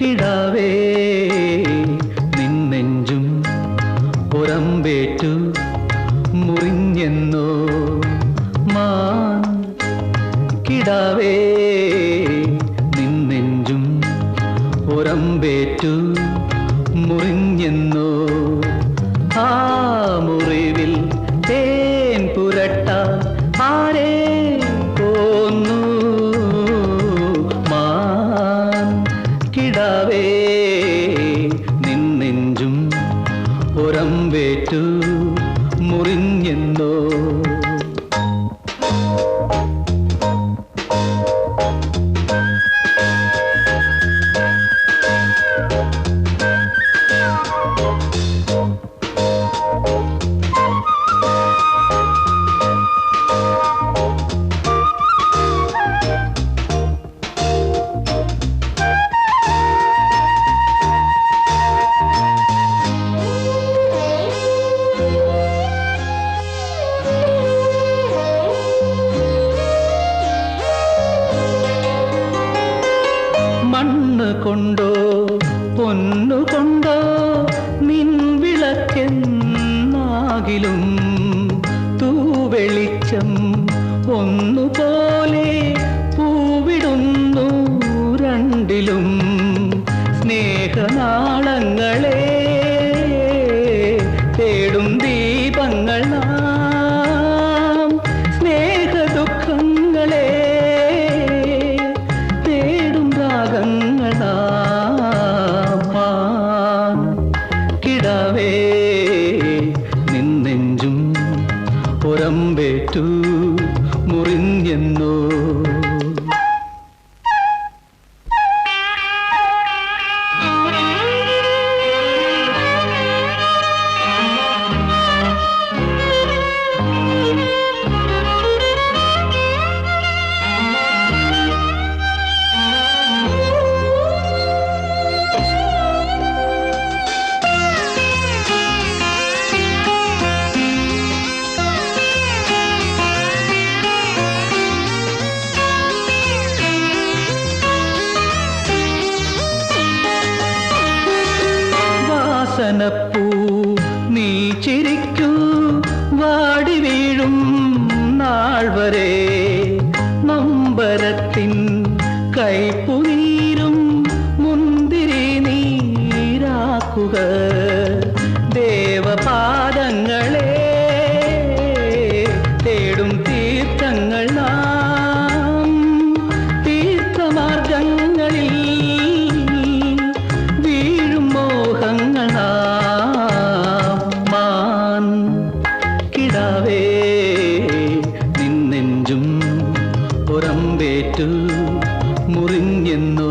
കിടാവേ നിന്നെഞ്ചും പുറമ്പേറ്റു മുറിഞ്ഞെന്നോ? മാൻ കിടാവേ നിന്നെഞ്ചും പുറമ്പേറ്റു മുറിഞ്ഞെന്നോ? ആ മുറിവിൽ മുറിഞ്ഞെന്നോ? കൊണ്ടോ പൊന്നുകൊണ്ടോ നിൻവിളക്കെന്നാകിലും നിൻ വിളക്കെന്നാകിലും തൂവെളിച്ചം ഒന്നുപോലെ പൂവിടുന്നു രണ്ടിലും സ്നേഹനാളങ്ങളെ മുറിഞ്ഞെന്നോ? വാസനപ്പൂ നീ ചിരിക്കൂ വാടി വീഴും നാൾ വരെ. മുറിഞ്ഞെന്നോ